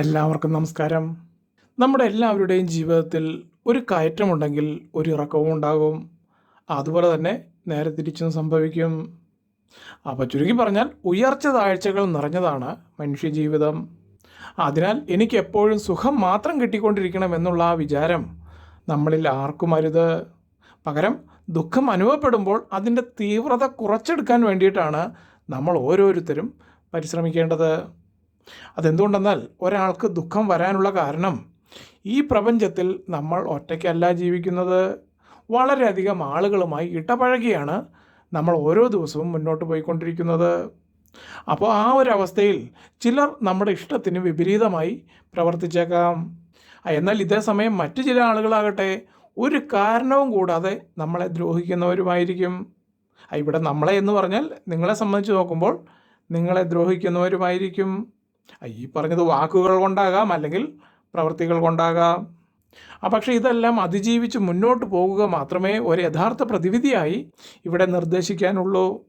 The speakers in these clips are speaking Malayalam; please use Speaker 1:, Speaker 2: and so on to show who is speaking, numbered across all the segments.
Speaker 1: എല്ലാവർക്കും നമസ്കാരം. നമ്മുടെ എല്ലാവരുടെയും ജീവിതത്തിൽ ഒരു കയറ്റമുണ്ടെങ്കിൽ ഒരു ഇറക്കവും ഉണ്ടാകും. അതുപോലെ തന്നെ നേരെ തിരിച്ചും സംഭവിക്കും. അപ്പോൾ ചുരുക്കി പറഞ്ഞാൽ ഉയർച്ച താഴ്ചകൾ നിറഞ്ഞതാണ് മനുഷ്യജീവിതം അതിനാൽ എനിക്ക് എപ്പോഴും സുഖം മാത്രം കിട്ടിക്കൊണ്ടിരിക്കണം എന്നുള്ള ആ വിചാരം നമ്മളിൽ ആർക്കും അരുത്. പകരം ദുഃഖം അനുഭവപ്പെടുമ്പോൾ അതിന്റെ തീവ്രത കുറച്ചെടുക്കാൻ വേണ്ടിയിട്ടാണ് നമ്മൾ ഓരോരുത്തരും പരിശ്രമിക്കേണ്ടത്. അതെന്തുകൊണ്ടെന്നാൽ ഒരാൾക്ക് ദുഃഖം വരാനുള്ള കാരണം ഈ പ്രപഞ്ചത്തിൽ നമ്മൾ ഒറ്റയ്ക്കല്ല ജീവിക്കുന്നത്. വളരെയധികം ആളുകളുമായി ഇടപഴകിയാണ് നമ്മൾ ഓരോ ദിവസവും മുന്നോട്ട് പോയിക്കൊണ്ടിരിക്കുന്നത്. അപ്പോൾ ആ ഒരു അവസ്ഥയിൽ ചിലർ നമ്മുടെ ഇഷ്ടത്തിന് വിപരീതമായി പ്രവർത്തിച്ചേക്കാം. എന്നാൽ ഇതേ സമയം മറ്റു ചില ആളുകളാകട്ടെ ഒരു കാരണവും കൂടാതെ നമ്മളെ ദ്രോഹിക്കുന്നവരുമായിരിക്കും. ഇവിടെ നമ്മളെ എന്ന് പറഞ്ഞാൽ നിങ്ങളെ സംബന്ധിച്ച് നോക്കുമ്പോൾ നിങ്ങളെ ദ്രോഹിക്കുന്നവരുമായിരിക്കും. ഈ പറഞ്ഞത് വാക്കുകൾ കൊണ്ടാകാം അല്ലെങ്കിൽ പ്രവൃത്തികൾ കൊണ്ടാകാം. ആ പക്ഷേ ഇതെല്ലാം അതിജീവിച്ച് മുന്നോട്ട് പോകുക മാത്രമേ ഒരു യഥാർത്ഥ പ്രതിവിധിയായി ഇവിടെ നിർദ്ദേശിക്കാനുള്ളൂ.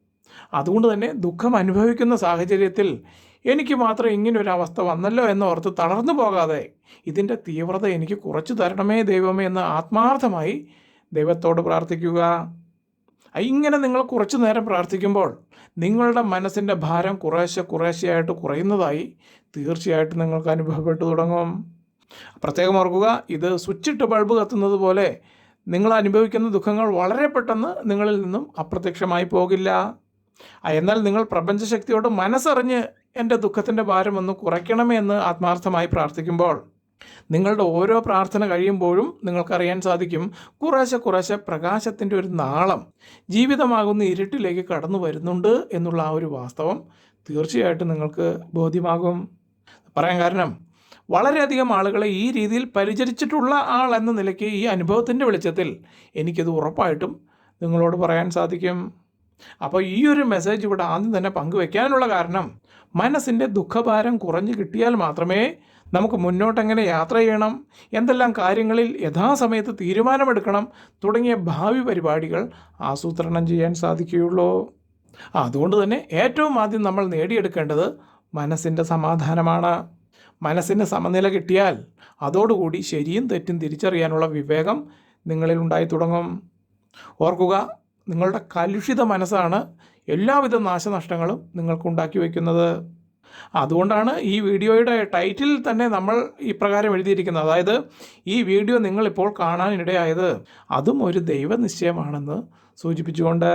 Speaker 1: അതുകൊണ്ട് തന്നെ ദുഃഖം അനുഭവിക്കുന്ന സാഹചര്യത്തിൽ എനിക്ക് മാത്രം ഇങ്ങനൊരു അവസ്ഥ വന്നല്ലോ എന്നോർത്ത് തളർന്നു പോകാതെ ഇതിന്റെ തീവ്രത എനിക്ക് കുറച്ചു തരണമേ ദൈവമേ എന്ന് ആത്മാർത്ഥമായി ദൈവത്തോട് പ്രാർത്ഥിക്കുക. ഇങ്ങനെ നിങ്ങൾ കുറച്ചു നേരം പ്രാർത്ഥിക്കുമ്പോൾ നിങ്ങളുടെ മനസ്സിന്റെ ഭാരം കുറേശ്ശെ കുറേശ്ശെയായിട്ട് കുറയുന്നതായി തീർച്ചയായിട്ടും നിങ്ങൾക്ക് അനുഭവപ്പെട്ടു തുടങ്ങും. പ്രത്യേകം ഓർക്കുക ഇത് സ്വിച്ചിട്ട് ബൾബ് കത്തുന്നത് പോലെ നിങ്ങൾ അനുഭവിക്കുന്ന ദുഃഖങ്ങൾ വളരെ പെട്ടെന്ന് നിങ്ങളിൽ നിന്നും അപ്രത്യക്ഷമായി പോകില്ല. എന്നാൽ നിങ്ങൾ പ്രപഞ്ചശക്തിയോട് മനസ്സറിഞ്ഞ് എന്റെ ദുഃഖത്തിന്റെ ഭാരം ഒന്ന് കുറയ്ക്കണമേ എന്ന് ആത്മാർത്ഥമായി പ്രാർത്ഥിക്കുമ്പോൾ നിങ്ങളുടെ ഓരോ പ്രാർത്ഥന കഴിയുമ്പോഴും നിങ്ങൾക്കറിയാൻ സാധിക്കും കുറേശ്ശെ കുറേശ്ശെ പ്രകാശത്തിന്റെ ഒരു നാളം ജീവിതമാകുന്ന ഇരുട്ടിലേക്ക് കടന്നു വരുന്നുണ്ട് എന്നുള്ള ആ ഒരു വാസ്തവം തീർച്ചയായിട്ടും നിങ്ങൾക്ക് ബോധ്യമാകും. പറയാൻ കാരണം വളരെയധികം ആളുകളെ ഈ രീതിയിൽ പരിചരിച്ചിട്ടുള്ള ആൾ എന്ന നിലയ്ക്ക് ഈ അനുഭവത്തിന്റെ വെളിച്ചത്തിൽ എനിക്കത് ഉറപ്പായിട്ടും നിങ്ങളോട് പറയാൻ സാധിക്കും. അപ്പോൾ ഈ ഒരു മെസ്സേജ് ഇവിടെ ആദ്യം തന്നെ പങ്കുവെക്കാനുള്ള കാരണം മനസ്സിന്റെ ദുഃഖഭാരം കുറഞ്ഞു കിട്ടിയാൽ മാത്രമേ നമുക്ക് മുന്നോട്ടെങ്ങനെ യാത്ര ചെയ്യണം എന്തെല്ലാം കാര്യങ്ങളിൽ യഥാസമയത്ത് തീരുമാനമെടുക്കണം തുടങ്ങിയ ഭാവി പരിപാടികൾ ആസൂത്രണം ചെയ്യാൻ സാധിക്കുകയുള്ളൂ. അതുകൊണ്ട് തന്നെ ഏറ്റവും ആദ്യം നമ്മൾ നേടിയെടുക്കേണ്ടത് മനസ്സിന്റെ സമാധാനമാണ്. മനസ്സിന് സമനില കിട്ടിയാൽ അതോടുകൂടി ശരിയും തെറ്റും തിരിച്ചറിയാനുള്ള വിവേകം നിങ്ങളിൽ ഉണ്ടായി തുടങ്ങും. ഓർക്കുക നിങ്ങളുടെ കലുഷിത മനസ്സാണ് എല്ലാവിധ നാശനഷ്ടങ്ങളും നിങ്ങൾക്കുണ്ടാക്കി വയ്ക്കുന്നത്. അതുകൊണ്ടാണ് ഈ വീഡിയോയുടെ ടൈറ്റിൽ തന്നെ നമ്മൾ ഇപ്രകാരം എഴുതിയിരിക്കുന്നത്. അതായത് ഈ വീഡിയോ നിങ്ങളിപ്പോൾ കാണാനിടയായത് അതും ഒരു ദൈവനിശ്ചയമാണെന്ന് സൂചിപ്പിച്ചുകൊണ്ട്.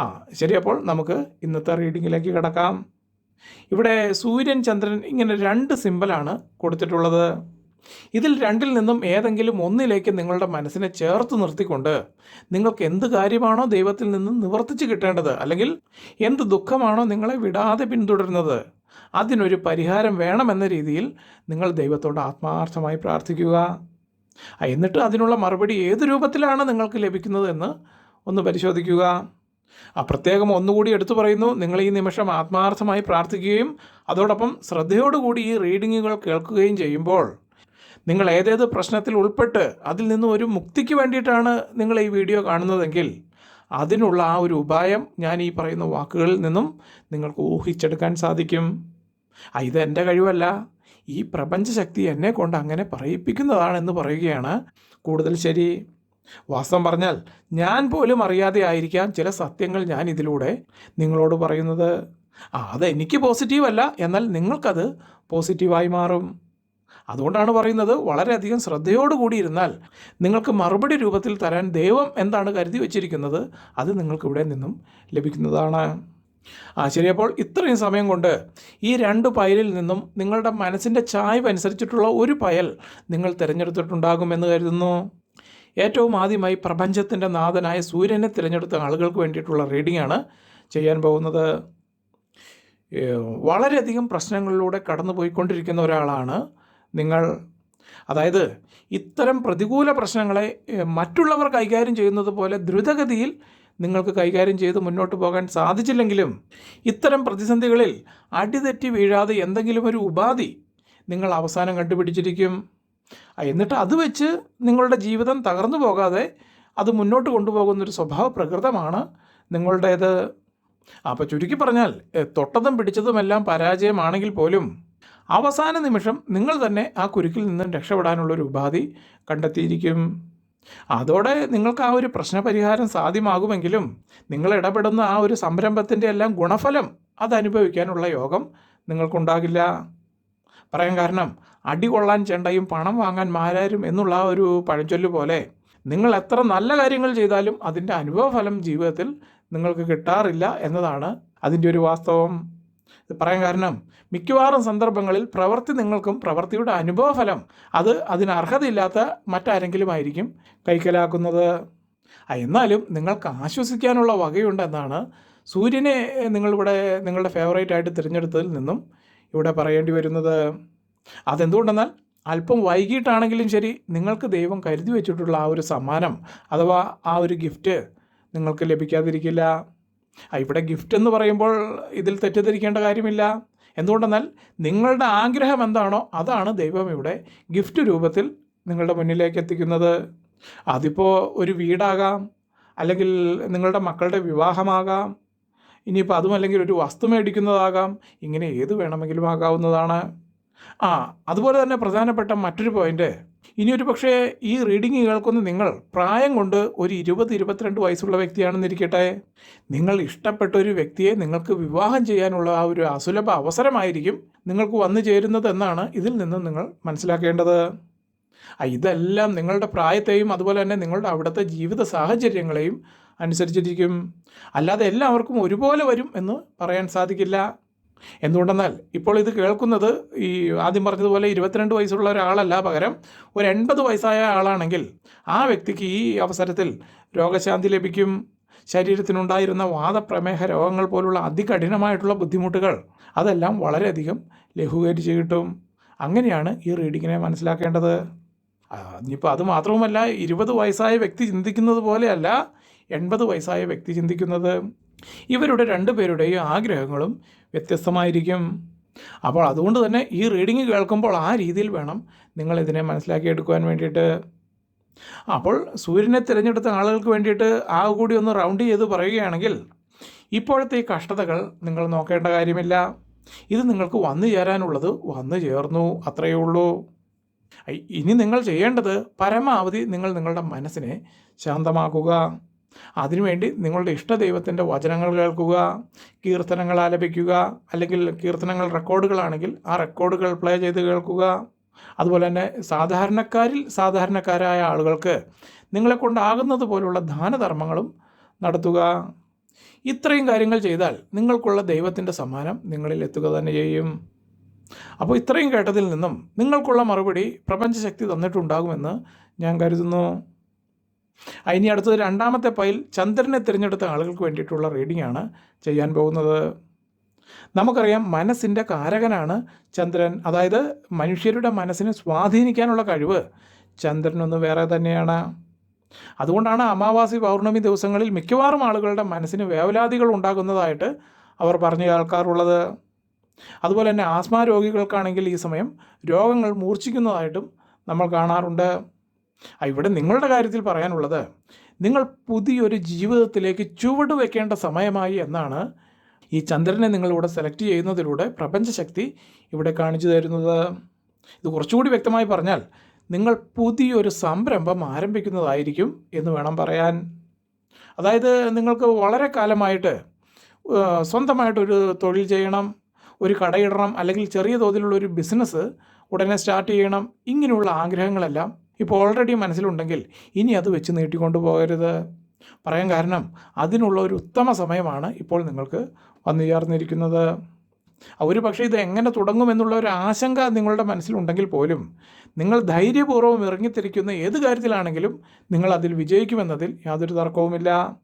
Speaker 1: ആ ശരി അപ്പോൾ നമുക്ക് ഇന്നത്തെ റീഡിങ്ങിലേക്ക് കിടക്കാം. ഇവിടെ സൂര്യൻ ചന്ദ്രൻ ഇങ്ങനെ രണ്ട് സിമ്പലാണ് കൊടുത്തിട്ടുള്ളത്. ഇതിൽ രണ്ടിൽ നിന്നും ഏതെങ്കിലും ഒന്നിലേക്ക് നിങ്ങളുടെ മനസ്സിനെ ചേർത്ത് നിർത്തിക്കൊണ്ട് നിങ്ങൾക്ക് എന്ത് കാര്യമാണോ ദൈവത്തിൽ നിന്നും നിവർത്തിച്ച് കിട്ടേണ്ടത് അല്ലെങ്കിൽ എന്ത് ദുഃഖമാണോ നിങ്ങളെ വിടാതെ പിന്തുടരുന്നത് അതിനൊരു പരിഹാരം വേണമെന്ന രീതിയിൽ നിങ്ങൾ ദൈവത്തോട് ആത്മാർത്ഥമായി പ്രാർത്ഥിക്കുക. എന്നിട്ട് അതിനുള്ള മറുപടി ഏത് രൂപത്തിലാണ് നിങ്ങൾക്ക് ലഭിക്കുന്നതെന്ന് ഒന്ന് പരിശോധിക്കുക. പ്രത്യേകം ഒന്നുകൂടി എടുത്തു പറയുന്നു നിങ്ങൾ ഈ നിമിഷം ആത്മാർത്ഥമായി പ്രാർത്ഥിക്കുകയും അതോടൊപ്പം ശ്രദ്ധയോടുകൂടി ഈ റീഡിങ്ങുകൾ കേൾക്കുകയും ചെയ്യുമ്പോൾ നിങ്ങൾ ഏതേത് പ്രശ്നത്തിൽ ഉൾപ്പെട്ട് അതിൽ നിന്നും ഒരു മുക്തിക്ക് വേണ്ടിയിട്ടാണ് നിങ്ങൾ ഈ വീഡിയോ കാണുന്നതെങ്കിൽ അതിനുള്ള ആ ഒരു ഉപായം ഞാൻ ഈ പറയുന്ന വാക്കുകളിൽ നിന്നും നിങ്ങൾക്ക് ഊഹിച്ചെടുക്കാൻ സാധിക്കും. ഇത് എന്റെ കഴിവല്ല. ഈ പ്രപഞ്ചശക്തി എന്നെ കൊണ്ട് അങ്ങനെ പറയിപ്പിക്കുന്നതാണെന്ന് പറയുകയാണ്. കൂടുതൽ ശരി. വാസ്തവം പറഞ്ഞാൽ ഞാൻ പോലും അറിയാതെ ആയിരിക്കാം ചില സത്യങ്ങൾ ഞാൻ ഇതിലൂടെ നിങ്ങളോട് പറയുന്നത്. ആ അത് എനിക്ക് പോസിറ്റീവ് അല്ല എന്നാൽ നിങ്ങൾക്കത് പോസിറ്റീവായി മാറും. അതുകൊണ്ടാണ് പറയുന്നത് വളരെയധികം ശ്രദ്ധയോടുകൂടി ഇരുന്നാൽ നിങ്ങൾക്ക് മറുപടി രൂപത്തിൽ തരാൻ ദൈവം എന്താണ് കരുതി വച്ചിരിക്കുന്നത് അത് നിങ്ങൾക്ക് ഇവിടെ നിന്നും ലഭിക്കുന്നതാണ്. ആ ശരി അപ്പോൾ ഇത്രയും സമയം കൊണ്ട് ഈ രണ്ട് പയലിൽ നിന്നും നിങ്ങളുടെ മനസ്സിന്റെ ചായ്വ് അനുസരിച്ചിട്ടുള്ള ഒരു പയൽ നിങ്ങൾ തിരഞ്ഞെടുത്തിട്ടുണ്ടാകുമെന്ന് കരുതുന്നു. ഏറ്റവും ആദ്യമായി പ്രപഞ്ചത്തിന്റെ നാഥനായ സൂര്യനെ തിരഞ്ഞെടുത്ത ആളുകൾക്ക് വേണ്ടിയിട്ടുള്ള റീഡിംഗ് ആണ് ചെയ്യാൻ പോകുന്നത്. വളരെയധികം പ്രശ്നങ്ങളിലൂടെ കടന്നു പോയിക്കൊണ്ടിരിക്കുന്ന ഒരാളാണ് നിങ്ങൾ അതായത് ഇത്തരം പ്രതികൂല പ്രശ്നങ്ങളെ മറ്റുള്ളവർ കൈകാര്യം ചെയ്യുന്നത് പോലെ ദ്രുതഗതിയിൽ നിങ്ങൾക്ക് കൈകാര്യം ചെയ്ത് മുന്നോട്ട് പോകാൻ സാധിച്ചില്ലെങ്കിലും ഇത്തരം പ്രതിസന്ധികളിൽ അടിതെറ്റി വീഴാതെ എന്തെങ്കിലും ഒരു ഉപാധി നിങ്ങൾ അവസാനം കണ്ടുപിടിച്ചിരിക്കും. എന്നിട്ട് അത് വെച്ച് നിങ്ങളുടെ ജീവിതം തകർന്നു പോകാതെ അത് മുന്നോട്ട് കൊണ്ടുപോകുന്നൊരു സ്വഭാവ പ്രകൃതമാണ് നിങ്ങളുടേത്. അപ്പോൾ ചുരുക്കി പറഞ്ഞാൽ തൊട്ടതും പിടിച്ചതുമെല്ലാം പരാജയമാണെങ്കിൽ പോലും അവസാന നിമിഷം നിങ്ങൾ തന്നെ ആ കുരുക്കിൽ നിന്നും രക്ഷപ്പെടാനുള്ളൊരു ഉപാധി കണ്ടെത്തിയിരിക്കും. അതോടെ നിങ്ങൾക്ക് ആ ഒരു പ്രശ്നപരിഹാരം സാധ്യമാകുമെങ്കിലും നിങ്ങൾ ഇടപെടുന്ന ആ ഒരു സംരംഭത്തിന്റെ എല്ലാം ഗുണഫലം അതനുഭവിക്കാനുള്ള യോഗം നിങ്ങൾക്കുണ്ടാകില്ല. പറയാൻ കാരണം അടി കൊള്ളാൻ ചെണ്ടയും പണം വാങ്ങാൻ മാരാരും എന്നുള്ള ആ ഒരു പഴഞ്ചൊല്ല് പോലെ നിങ്ങൾ എത്ര നല്ല കാര്യങ്ങൾ ചെയ്താലും അതിന്റെ അനുഭവഫലം ജീവിതത്തിൽ നിങ്ങൾക്ക് കിട്ടാറില്ല എന്നതാണ് അതിന്റെ ഒരു വാസ്തവം. ഇത് പറയാൻ കാരണം മിക്കവാറും സന്ദർഭങ്ങളിൽ പ്രവൃത്തി നിങ്ങൾക്കും പ്രവൃത്തിയുടെ അനുഭവഫലം അത് അതിന് അർഹതയില്ലാത്ത മറ്റാരെങ്കിലും ആയിരിക്കും കൈക്കലാക്കുന്നത് എന്നാലും നിങ്ങൾക്ക് ആശ്വസിക്കാനുള്ള വകയുണ്ടെന്നാണ് സൂര്യനെ നിങ്ങളിവിടെ നിങ്ങളുടെ ഫേവറേറ്റ് ആയിട്ട് തിരഞ്ഞെടുത്തതിൽ നിന്നും ഇവിടെ പറയേണ്ടി വരുന്നത്. അതെന്തുകൊണ്ടെന്നാൽ അല്പം വൈകിട്ടാണെങ്കിലും ശരി നിങ്ങൾക്ക് ദൈവം കരുതി വെച്ചിട്ടുള്ള ആ ഒരു സമ്മാനം അഥവാ ആ ഒരു ഗിഫ്റ്റ് നിങ്ങൾക്ക് ലഭിക്കാതിരിക്കില്ല. ഇവിടെ ഗിഫ്റ്റ് എന്ന് പറയുമ്പോൾ ഇതിൽ തെറ്റിദ്ധരിക്കേണ്ട കാര്യമില്ല. എന്തുകൊണ്ടെന്നാൽ നിങ്ങളുടെ ആഗ്രഹം എന്താണോ അതാണ് ദൈവം ഇവിടെ ഗിഫ്റ്റ് രൂപത്തിൽ നിങ്ങളുടെ മുന്നിലേക്ക് എത്തിക്കുന്നത്. അതിപ്പോൾ ഒരു വീടാകാം അല്ലെങ്കിൽ നിങ്ങളുടെ മക്കളുടെ വിവാഹമാകാം ഇനിയിപ്പോൾ അതുമല്ലെങ്കിൽ ഒരു വസ്തു മേടിക്കുന്നതാകാം ഇങ്ങനെ ഏത് വേണമെങ്കിലും ആകാവുന്നതാണ്. ആ അതുപോലെ തന്നെ പ്രധാനപ്പെട്ട മറ്റൊരു പോയിന്റ് ഇനിയൊരു പക്ഷേ ഈ റീഡിംഗ് കേൾക്കുന്ന നിങ്ങൾ പ്രായം കൊണ്ട് ഒരു ഇരുപത് ഇരുപത്തിരണ്ട് വയസ്സുള്ള വ്യക്തിയാണെന്നിരിക്കട്ടെ നിങ്ങൾ ഇഷ്ടപ്പെട്ട ഒരു വ്യക്തിയെ നിങ്ങൾക്ക് വിവാഹം ചെയ്യാനുള്ള ആ ഒരു അസുലഭ അവസരമായിരിക്കും നിങ്ങൾക്ക് വന്നു ചേരുന്നത് എന്നാണ് ഇതിൽ നിന്ന് നിങ്ങൾ മനസ്സിലാക്കേണ്ടത്. ഇതെല്ലാം നിങ്ങളുടെ പ്രായത്തെയും അതുപോലെ തന്നെ നിങ്ങളുടെ അവിടുത്തെ ജീവിത സാഹചര്യങ്ങളെയും അനുസരിച്ചിരിക്കും. അല്ലാതെ എല്ലാവർക്കും ഒരുപോലെ വരും എന്ന് പറയാൻ സാധിക്കില്ല. എന്തുകൊണ്ടെന്നാൽ ഇപ്പോൾ ഇത് കേൾക്കുന്നത് ഈ ആദ്യം പറഞ്ഞതുപോലെ ഇരുപത്തിരണ്ട് വയസ്സുള്ള ഒരാളല്ല പകരം ഒരു എൺപത് വയസ്സായ ആളാണെങ്കിൽ ആ വ്യക്തിക്ക് ഈ അവസരത്തിൽ രോഗശാന്തി ലഭിക്കും. ശരീരത്തിനുണ്ടായിരുന്ന വാദപ്രമേഹ രോഗങ്ങൾ പോലുള്ള അതികഠിനമായിട്ടുള്ള ബുദ്ധിമുട്ടുകൾ അതെല്ലാം വളരെയധികം ലഘൂകരിച്ച് കിട്ടും. അങ്ങനെയാണ് ഈ റീഡിങ്ങിനെ മനസ്സിലാക്കേണ്ടത്. ഇനിയിപ്പോൾ അത് മാത്രവുമല്ല ഇരുപത് വയസ്സായ വ്യക്തി ചിന്തിക്കുന്നത് പോലെയല്ല എൺപത് വയസ്സായ വ്യക്തി ചിന്തിക്കുന്നത്. ഇവരുടെ രണ്ടു പേരുടെയും ആഗ്രഹങ്ങളും വ്യത്യസ്തമായിരിക്കും. അപ്പോൾ അതുകൊണ്ട് തന്നെ ഈ റീഡിങ് കേൾക്കുമ്പോൾ ആ രീതിയിൽ വേണം നിങ്ങൾ ഇതിനെ മനസ്സിലാക്കിയെടുക്കുവാൻ വേണ്ടിയിട്ട്. അപ്പോൾ സൂര്യനെ തിരഞ്ഞെടുത്ത ആളുകൾക്ക് വേണ്ടിയിട്ട് ആ കൂടി ഒന്ന് റൗണ്ട് ചെയ്ത് പറയുകയാണെങ്കിൽ ഇപ്പോഴത്തെ ഈ കഷ്ടതകൾ നിങ്ങൾ നോക്കേണ്ട കാര്യമില്ല. ഇത് നിങ്ങൾക്ക് വന്നു ചേരാനുള്ളത് വന്നു ചേർന്നു അത്രയേ ഉള്ളൂ. ഇനി നിങ്ങൾ ചെയ്യേണ്ടത് പരമാവധി നിങ്ങൾ നിങ്ങളുടെ മനസ്സിനെ ശാന്തമാക്കുക. അതിനുവേണ്ടി നിങ്ങളുടെ ഇഷ്ടദൈവത്തിന്റെ വചനങ്ങൾ കേൾക്കുക കീർത്തനങ്ങൾ ആലപിക്കുക അല്ലെങ്കിൽ കീർത്തനങ്ങൾ റെക്കോർഡുകളാണെങ്കിൽ ആ റെക്കോർഡുകൾ പ്ലേ ചെയ്ത് കേൾക്കുക. അതുപോലെ തന്നെ സാധാരണക്കാരിൽ സാധാരണക്കാരായ ആളുകൾക്ക് നിങ്ങളെ കൊണ്ടാകുന്നത് പോലുള്ള ദാനധർമ്മങ്ങളും നടത്തുക. ഇത്രയും കാര്യങ്ങൾ ചെയ്താൽ നിങ്ങൾക്കുള്ള ദൈവത്തിന്റെ സമ്മാനം നിങ്ങളിൽ എത്തുക തന്നെ ചെയ്യും. അപ്പോൾ ഇത്രയും കേട്ടതിൽ നിന്നും നിങ്ങൾക്കുള്ള മറുപടി പ്രപഞ്ചശക്തി തന്നിട്ടുണ്ടാകുമെന്ന് ഞാൻ കരുതുന്നു. ഇനി അടുത്തത് രണ്ടാമത്തെ പൈൽ ചന്ദ്രനെ തിരഞ്ഞെടുത്ത ആളുകൾക്ക് വേണ്ടിയിട്ടുള്ള റീഡിംഗ് ആണ് ചെയ്യാൻ പോകുന്നത്. നമുക്കറിയാം മനസ്സിന്റെ കാരകനാണ് ചന്ദ്രൻ. അതായത് മനുഷ്യരുടെ മനസ്സിനെ സ്വാധീനിക്കാനുള്ള കഴിവ് ചന്ദ്രനൊന്ന് വേറെ തന്നെയാണ്. അതുകൊണ്ടാണ് അമാവാസി പൗർണമി ദിവസങ്ങളിൽ മിക്കവാറും ആളുകളുടെ മനസ്സിന് വേവലാതികൾ ഉണ്ടാകുന്നതായിട്ട് അവർ പറഞ്ഞു കേൾക്കാറുള്ളത്. അതുപോലെ തന്നെ ആസ്മ രോഗികൾക്കാണെങ്കിൽ ഈ സമയം രോഗങ്ങൾ മൂർച്ഛിക്കുന്നതായിട്ടും നമ്മൾ കാണാറുണ്ട്. ആ, ഇവിടെ നിങ്ങളുടെ കാര്യത്തിൽ പറയാനുള്ളത് നിങ്ങൾ പുതിയൊരു ജീവിതത്തിലേക്ക് ചുവട് വെക്കേണ്ട സമയമായി എന്നാണ് ഈ ചന്ദ്രനെ നിങ്ങളിവിടെ സെലക്ട് ചെയ്യുന്നതിലൂടെ പ്രപഞ്ചശക്തി ഇവിടെ കാണിച്ചു തരുന്നത്. ഇത് കുറച്ചുകൂടി വ്യക്തമായി പറഞ്ഞാൽ നിങ്ങൾ പുതിയൊരു സംരംഭം ആരംഭിക്കുന്നതായിരിക്കും എന്ന് വേണം പറയാൻ. അതായത് നിങ്ങൾക്ക് വളരെ കാലമായിട്ട് സ്വന്തമായിട്ടൊരു തൊഴിൽ ചെയ്യണം ഒരു കടയിടണം അല്ലെങ്കിൽ ചെറിയ തോതിലുള്ള ഒരു ബിസിനസ് ഉടനെ സ്റ്റാർട്ട് ചെയ്യണം ഇങ്ങനെയുള്ള ആഗ്രഹങ്ങളെല്ലാം ഇപ്പോൾ ഓൾറെഡി മനസ്സിലുണ്ടെങ്കിൽ ഇനി അത് വെച്ച് നീട്ടിക്കൊണ്ടു പോകരുത്. പറയാൻ കാരണം അതിനുള്ള ഒരു ഉത്തമ സമയമാണ് ഇപ്പോൾ നിങ്ങൾക്ക് വന്നു ചേർന്നിരിക്കുന്നത്. ഒരു പക്ഷേ ഇത് എങ്ങനെ തുടങ്ങുമെന്നുള്ള ഒരു ആശങ്ക നിങ്ങളുടെ മനസ്സിലുണ്ടെങ്കിൽ പോലും നിങ്ങൾ ധൈര്യപൂർവം ഇറങ്ങിത്തിരിക്കുന്ന ഏത് കാര്യത്തിലാണെങ്കിലും നിങ്ങൾ അതിൽ വിജയിക്കുമെന്നതിൽ യാതൊരു തർക്കവുമില്ല.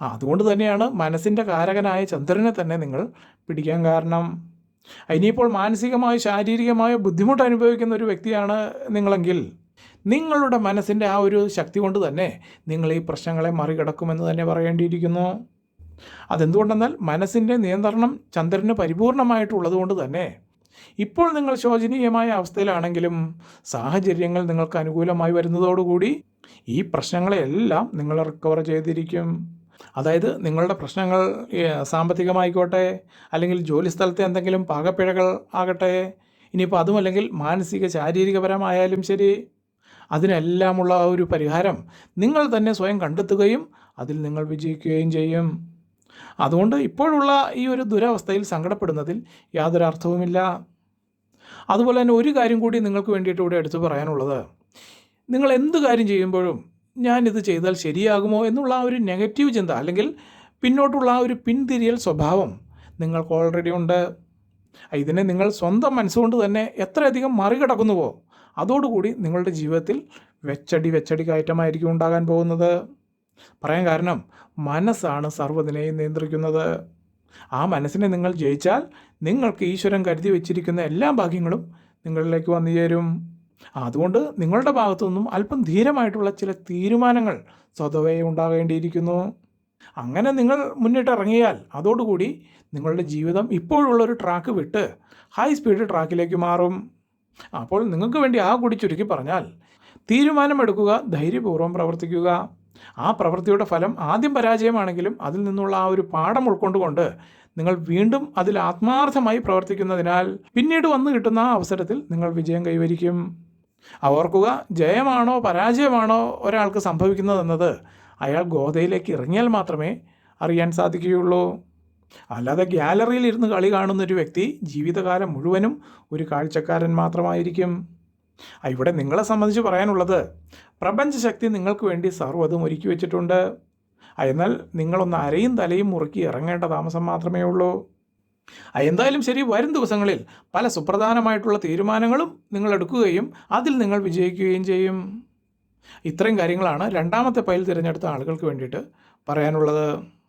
Speaker 1: അതുകൊണ്ട് തന്നെയാണ് മനസ്സിന്റെ കാരകനായ ചന്ദ്രനെ തന്നെ നിങ്ങൾ പിടിക്കാൻ കാരണം. ഇനിയിപ്പോൾ മാനസികമായോ ശാരീരികമായോ ബുദ്ധിമുട്ട് അനുഭവിക്കുന്ന ഒരു വ്യക്തിയാണ് നിങ്ങളെങ്കിൽ നിങ്ങളുടെ മനസ്സിന്റെ ആ ഒരു ശക്തി കൊണ്ട് തന്നെ നിങ്ങൾ ഈ പ്രശ്നങ്ങളെ മറികടക്കുമെന്ന് തന്നെ പറയേണ്ടിയിരിക്കുന്നു. അതെന്തുകൊണ്ടെന്നാൽ മനസ്സിന്റെ നിയന്ത്രണം ചന്ദ്രന് പരിപൂർണമായിട്ടുള്ളത് കൊണ്ട് തന്നെ ഇപ്പോൾ നിങ്ങൾ ശോചനീയമായ അവസ്ഥയിലാണെങ്കിലും സാഹചര്യങ്ങൾ നിങ്ങൾക്ക് അനുകൂലമായി വരുന്നതോടുകൂടി ഈ പ്രശ്നങ്ങളെല്ലാം നിങ്ങൾ റിക്കവർ ചെയ്തിരിക്കും. അതായത് നിങ്ങളുടെ പ്രശ്നങ്ങൾ സാമ്പത്തികമായിക്കോട്ടെ അല്ലെങ്കിൽ ജോലി സ്ഥലത്തെ എന്തെങ്കിലും പാകപ്പിഴകൾ ആകട്ടെ ഇനിയിപ്പോൾ അതുമല്ലെങ്കിൽ മാനസിക ശാരീരികപരമായാലും ശരി അതിനെല്ലാമുള്ള ആ ഒരു പരിഹാരം നിങ്ങൾ തന്നെ സ്വയം കണ്ടെത്തുകയും അതിൽ നിങ്ങൾ വിജയിക്കുകയും ചെയ്യും. അതുകൊണ്ട് ഇപ്പോഴുള്ള ഈ ഒരു ദുരവസ്ഥയിൽ സങ്കടപ്പെടുന്നതിൽ യാതൊരു അർത്ഥവുമില്ല അതുപോലെ തന്നെ ഒരു കാര്യം കൂടി നിങ്ങൾക്ക് വേണ്ടിയിട്ട് ഇവിടെ എടുത്തു പറയാനുള്ളത്. നിങ്ങൾ എന്ത് കാര്യം ചെയ്യുമ്പോഴും ഞാനിത് ചെയ്താൽ ശരിയാകുമോ എന്നുള്ള ആ ഒരു നെഗറ്റീവ് ചിന്ത അല്ലെങ്കിൽ പിന്നോട്ടുള്ള ആ ഒരു പിന്തിരിയൽ സ്വഭാവം നിങ്ങൾക്ക് ഓൾറെഡി ഉണ്ട്. ഇതിനെ നിങ്ങൾ സ്വന്തം മനസ്സുകൊണ്ട് തന്നെ എത്രയധികം മറികടക്കുന്നുവോ? അതോടുകൂടി നിങ്ങളുടെ ജീവിതത്തിൽ വെച്ചടി വെച്ചടി കയറ്റമായിരിക്കും ഉണ്ടാകാൻ പോകുന്നത്. പറയാൻ കാരണം മനസ്സാണ് സർവതിനെയും നിയന്ത്രിക്കുന്നത്. ആ മനസ്സിനെ നിങ്ങൾ ജയിച്ചാൽ നിങ്ങൾക്ക് ഈശ്വരൻ കരുതി വെച്ചിരിക്കുന്ന എല്ലാ ഭാഗ്യങ്ങളും നിങ്ങളിലേക്ക് വന്നു ചേരും. അതുകൊണ്ട് നിങ്ങളുടെ ഭാഗത്തുനിന്നും അല്പം ധീരമായിട്ടുള്ള ചില തീരുമാനങ്ങൾ സ്വതവേ ഉണ്ടാകേണ്ടിയിരിക്കുന്നു. അങ്ങനെ നിങ്ങൾ മുന്നിട്ടിറങ്ങിയാൽ അതോടുകൂടി നിങ്ങളുടെ ജീവിതം ഇപ്പോഴുള്ളൊരു ട്രാക്ക് വിട്ട് ഹൈ സ്പീഡ് ട്രാക്കിലേക്ക് മാറും. അപ്പോൾ നിങ്ങൾക്ക് വേണ്ടി ആ കൂടി ചുരുക്കി പറഞ്ഞാൽ തീരുമാനമെടുക്കുക ധൈര്യപൂർവം പ്രവർത്തിക്കുക. ആ പ്രവൃത്തിയുടെ ഫലം ആദ്യം പരാജയമാണെങ്കിലും അതിൽ നിന്നുള്ള ആ ഒരു പാഠം ഉൾക്കൊണ്ടുകൊണ്ട് നിങ്ങൾ വീണ്ടും അതിൽ ആത്മാർത്ഥമായി പ്രവർത്തിക്കുന്നതിനാൽ പിന്നീട് വന്നു കിട്ടുന്ന ആ അവസരത്തിൽ നിങ്ങൾ വിജയം കൈവരിക്കും. ഓർക്കുക ജയമാണോ പരാജയമാണോ ഒരാൾക്ക് സംഭവിക്കുന്നതെന്നത് അയാൾ ഗോതയിലേക്ക് ഇറങ്ങിയാൽ മാത്രമേ അറിയാൻ സാധിക്കുകയുള്ളൂ. അല്ലാതെ ഗ്യാലറിയിൽ ഇരുന്ന് കളി കാണുന്ന ഒരു വ്യക്തി ജീവിതകാലം മുഴുവനും ഒരു കാഴ്ചക്കാരൻ മാത്രമായിരിക്കും. ഇവിടെ നിങ്ങളെ സംബന്ധിച്ച് പറയാനുള്ളത് പ്രപഞ്ചശക്തി നിങ്ങൾക്ക് വേണ്ടി സർവതും ഒരുക്കി വെച്ചിട്ടുണ്ട്. എന്നാൽ നിങ്ങളൊന്ന് അരയും തലയും മുറുക്കി ഇറങ്ങേണ്ട താമസം മാത്രമേ ഉള്ളൂ. എന്തായാലും ശരി വരും ദിവസങ്ങളിൽ പല സുപ്രധാനമായിട്ടുള്ള തീരുമാനങ്ങളും നിങ്ങൾ എടുക്കുകയും അതിൽ നിങ്ങൾ വിജയിക്കുകയും ചെയ്യും. ഇത്രയും കാര്യങ്ങളാണ് രണ്ടാമത്തെ പൈൽ തിരഞ്ഞെടുത്ത ആളുകൾക്ക് വേണ്ടിയിട്ട് പറയാനുള്ളത്.